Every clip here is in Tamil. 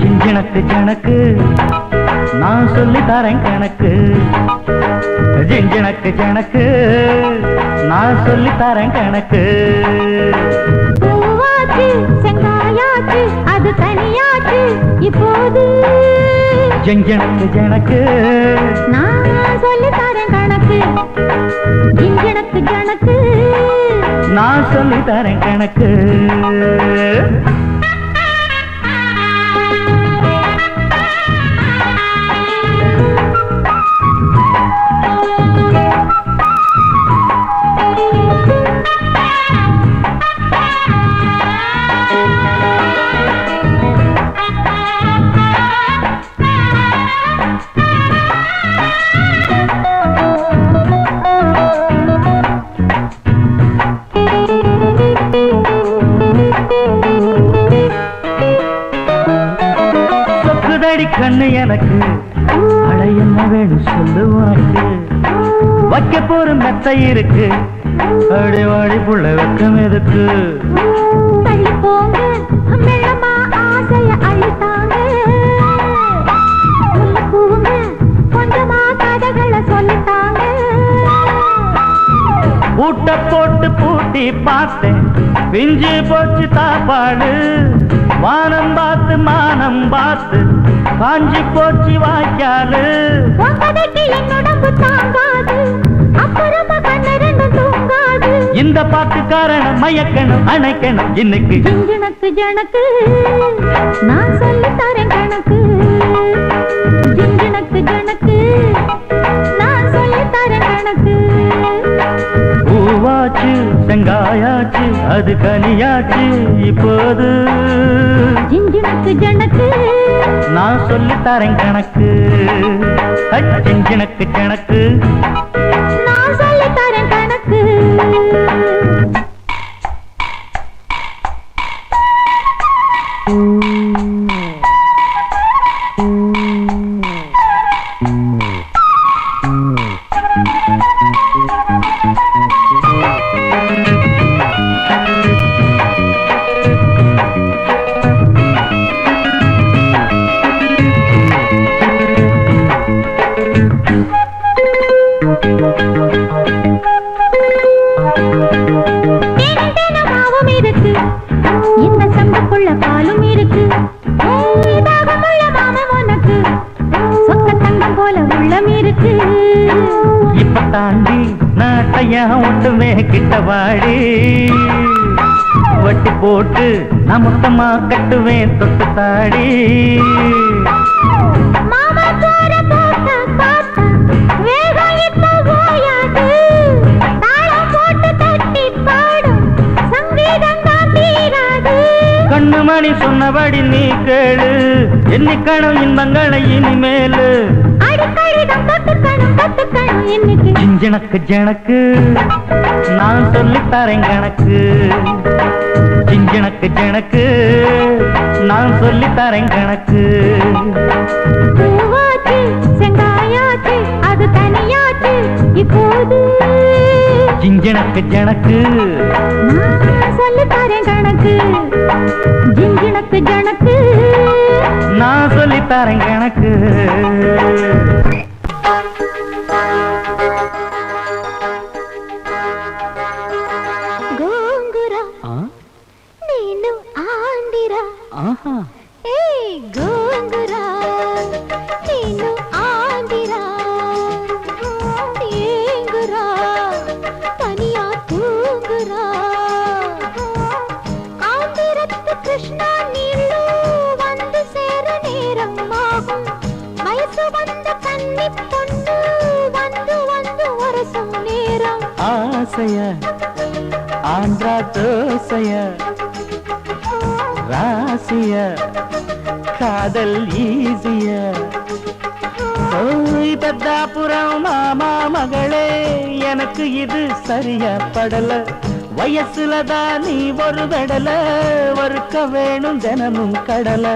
ஜிஞ்சனக்கு ஜனக்கு நான் சொல்லி தரேன் கணக்கு. ஜிஞ்சனக்கு ஜனக்கு. நான் சொல்லி தரேன் கணக்கு. அது தனியாச்சு இப்போது. ஜிஞ்சனக்கு ஜனக்கு. நான் சொல்லி தரேன் கணக்கு. இங்கனக்கு கணக்கு நான் சொல்லி தரேன் கணக்கு. இருக்கு. அடி வாடி புள்ள வெக்கம் எதுக்கு? பூட்ட போட்டு பூட்டி பார்த்தேன் பிஞ்சு போச்சு தாப்பாடு. வானம் பார்த்து மானம் பார்த்து காஞ்சி போச்சு வாய்க்காலு. உன் கதைக்கு இந்த பாட்டு காரணம் மயக்கணும் அணைக்கணும் இன்னைக்கு. ஜிஞ்சனக்கு ஜனக்கு நான் சொல்லி தரேன் கணக்கு. ஜிஞ்சனக்கு ஜனக்கு நான் சொல்லி தரேன் கணக்கு. பூவாச்சு செங்காயாச்சு அது கனியாச்சு இப்போது. ஜிஞ்சனக்கு ஜனக்கு நான் சொல்லி தரேன் கணக்கு அச்சிஞ்சனக்கு கணக்கு கொள்ள பாலும் இருக்கு. இப்ப தாண்டி நாட்டையா ஒட்டுமே கிட்ட வாடி. வட்டி போட்டு நான் மொத்தமா கட்டுவேன் தொட்டு தாடி. கண்ணு மணி சொன்னபடி நீ கேளு. எண்ணிக்கணும் இன்பங்களை இனிமேலு. ஜிஞ்சனக்கு ஜனக்கு நான் சொல்லித் தரேன் கணக்கு. ஜிஞ்சனக்கு ஜனக்கு. நான் சொல்லித் தரேன் கணக்கு. பூவாச்சு செங்காயாச்சு அது தனியாச்சு. இப்போது ஜிஞ்சனக்கு ஜனக்கு. சொல்லி தரேன் கணக்கு. ஜிஞ்சினக்கு ஜனக்கு. நான் சொல்லித் தரேன் கணக்கு. வயசு வந்த கன்னி பொண்ணு வந்து வந்து வரசும் நேரம் ஆசைய ஆந்திரா தோசைய ராசிய காதல் ஈசிய. பெத்தாபுரம் மாமா மகளே எனக்கு இது சரியா படல. வயசுலதான் நீ ஒரு வெடல வறுக்க வேணும் தினமும் கடலை.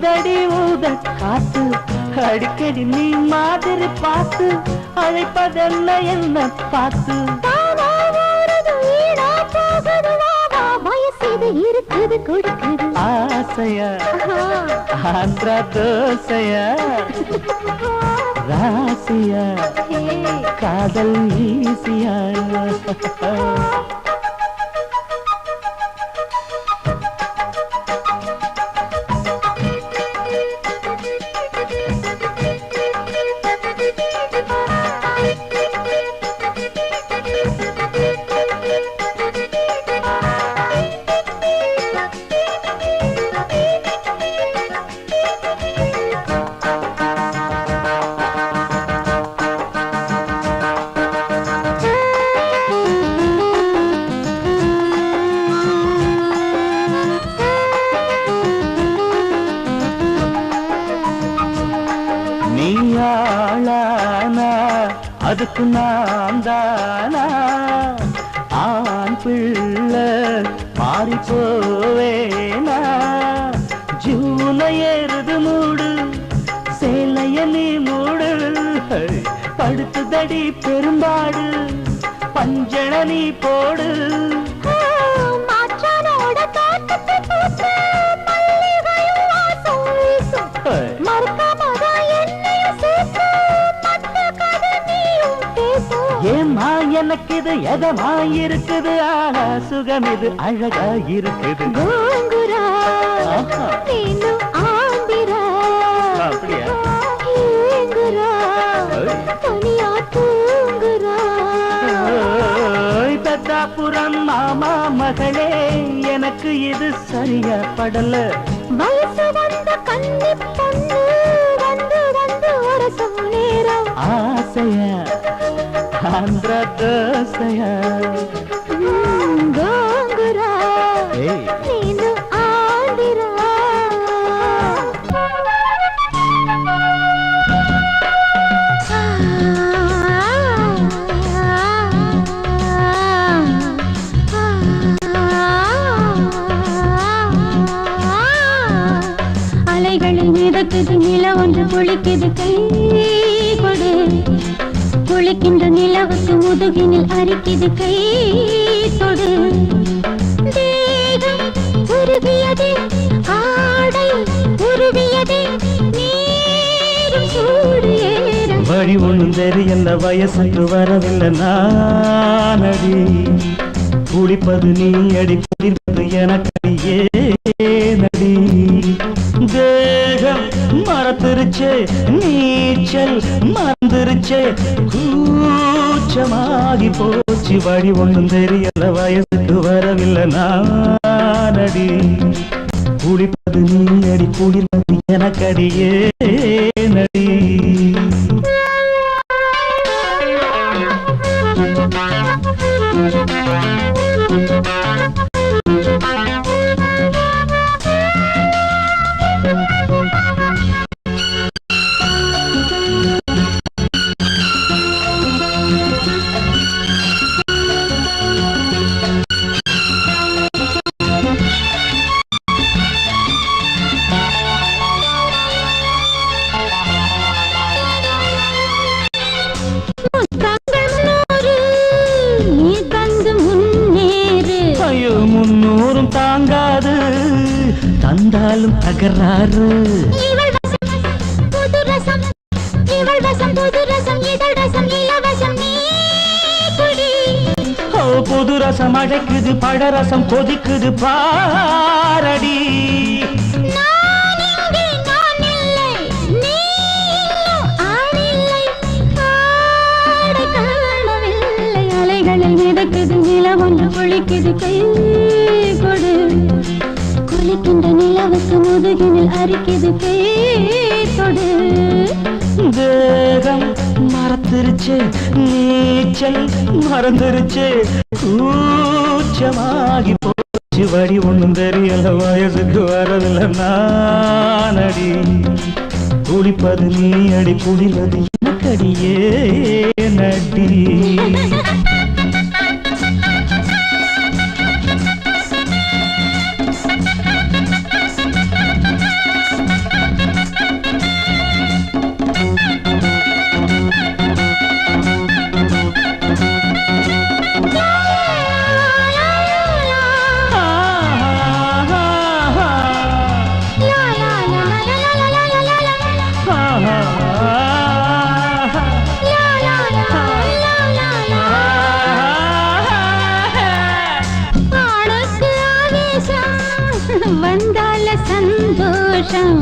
அமுக்குதடி ஊத காத்து அடிக்கடி நீ மாதிரி பார்த்து அழைப்பதென்ன என்ன பார்த்து? இருக்குது கொடுக்குது. ஆசையா. ஆந்திரா தோசையா? ராசியா. காதல் ஈசியா அதுக்கு நான் தானா ஆண் பிள்ளை மாறி போவேனா? ஜூனை ஏறுது மூடு சேலைய நீ மூடு. படுத்துதடி பெரும்பாடு பஞ்சண நீ போடு. இது எதமா இருக்குது ஆனா சுகம் இது அழகா இருக்குது கோங்குரா. நீனும் ஆந்திரா. அப்படியா? ஏங்குரா, மாமா மகளே எனக்கு இது சரியா படல. வயசு வந்த கன்னி பொண்ணு வந்து வந்து உரசும் நேரம் ஆசையா? ஆந்திர தோசையா ம், கோங்குரா, ஏய் ನೀನು ಆಂದಿರಾ அலைகளில் மிதக்குது நில ஒன்று குளிக்குது கை கொடு குளிக்கின்ற நிலவுக்கு முதுகினில் அரிக்கிது கை தொடு. தேகம் உருகியதே ஆடை உருவியதே நீரும் சூடு வழி ஒன்றும் தெரியல வயசுக்கு வரவில்லை நானடி. குளிப்பது நீ அடி குளிர்ப்பது எனக்கடியே மறந்துருச்சே நீச்சல் மறந்துருச்சு. கூச்சமாகி போச்சு வழி ஒன்றும் தெரியல வயசுக்கு வரவில்லை நானடி. குளிப்பது நீ அடி குளிர்ப்பது எனக்கடியே நடி நான் இல்லை. நீ இன்னும் ஆளில்லை ஆடை காணவில்லை. அலைகளில் மிதக்குது நிலவொன்று குளிக்குது கை கொடு. குளிக்கின்ற நிலவுக்கு முதுகினில் அரிக்குது கை கொடு தேகம் மறந்துருச்சு நீச்சல் மறந்துருச்சு. கூச்சமாகி போச்சு வழி ஒன்றும் தெரியல வயசுக்கு வரதில்லை நானடி. குளிப்பது நீ அடி குளிர்வது எனக்கடியே நடி. சந்தோஷம்.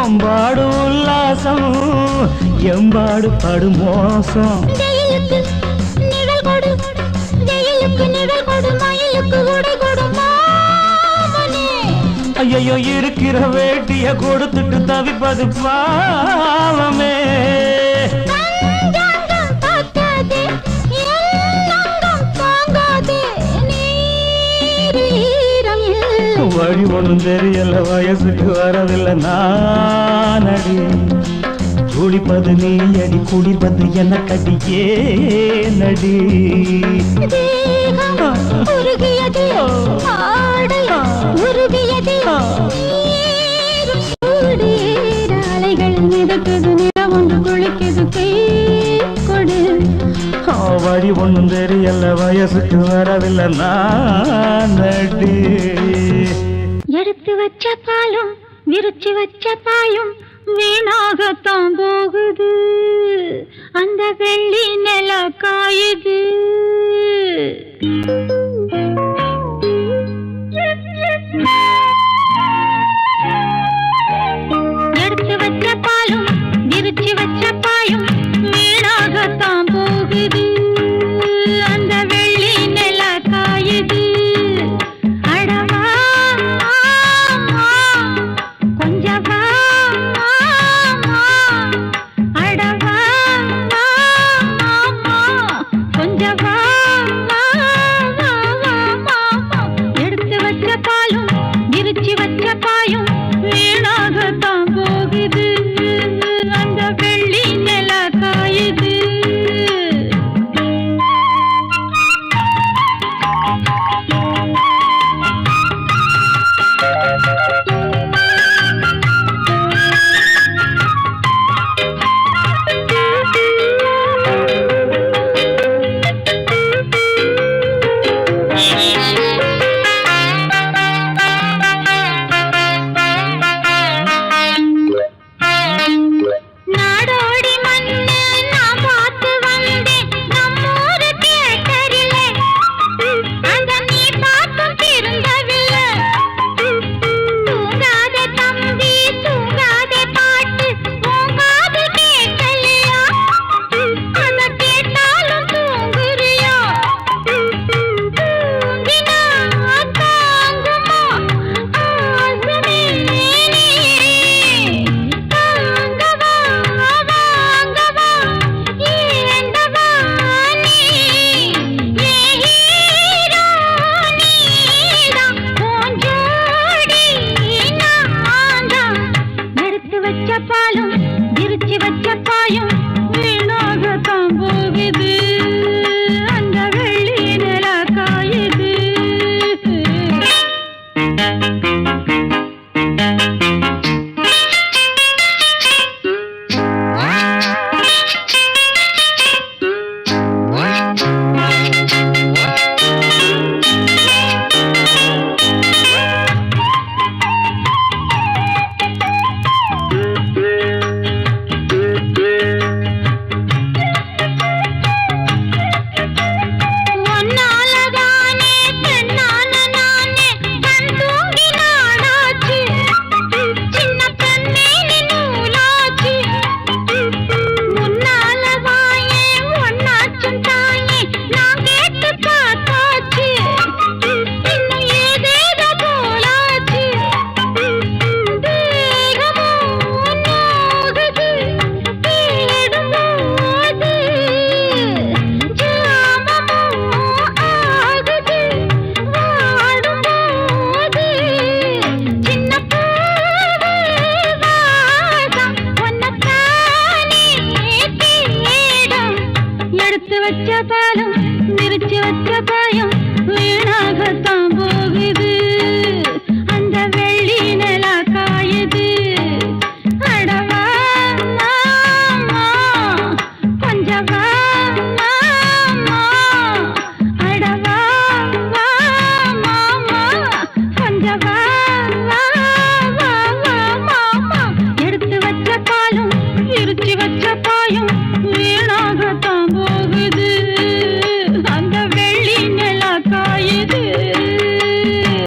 ஒம்பாடு உல்லாசம் எம்பாடு படு மோசம் நிழல் கொடு வெயிலுக்கு நிழல் கொடு மயிலுக்கு உடை கொடு மாமனே. ஐயோ இருக்கிற வேட்டிய கொடுத்துட்டு தவிப்பது பாவமே. வழி ஒண்ணும் தெரியல வயசுக்கு வரவில்லை. நானடி குளிப்பது நீ அடி குளிப்பது எனக்கடியே நடி தேகம் உருகியது ஆடை உருகியது அலைகள் மிதக்குது நிலம் ஒன்று குளிக்குது கொடு வழி ஒண்ணும் தெரியல வயசுக்கு வரவில்லை. நானடி எடுத்து வச்ச பாலும் விரிச்சு வச்ச பாயும் வீணாகத்தான் போகுது. அந்த வெள்ளி நில காயுது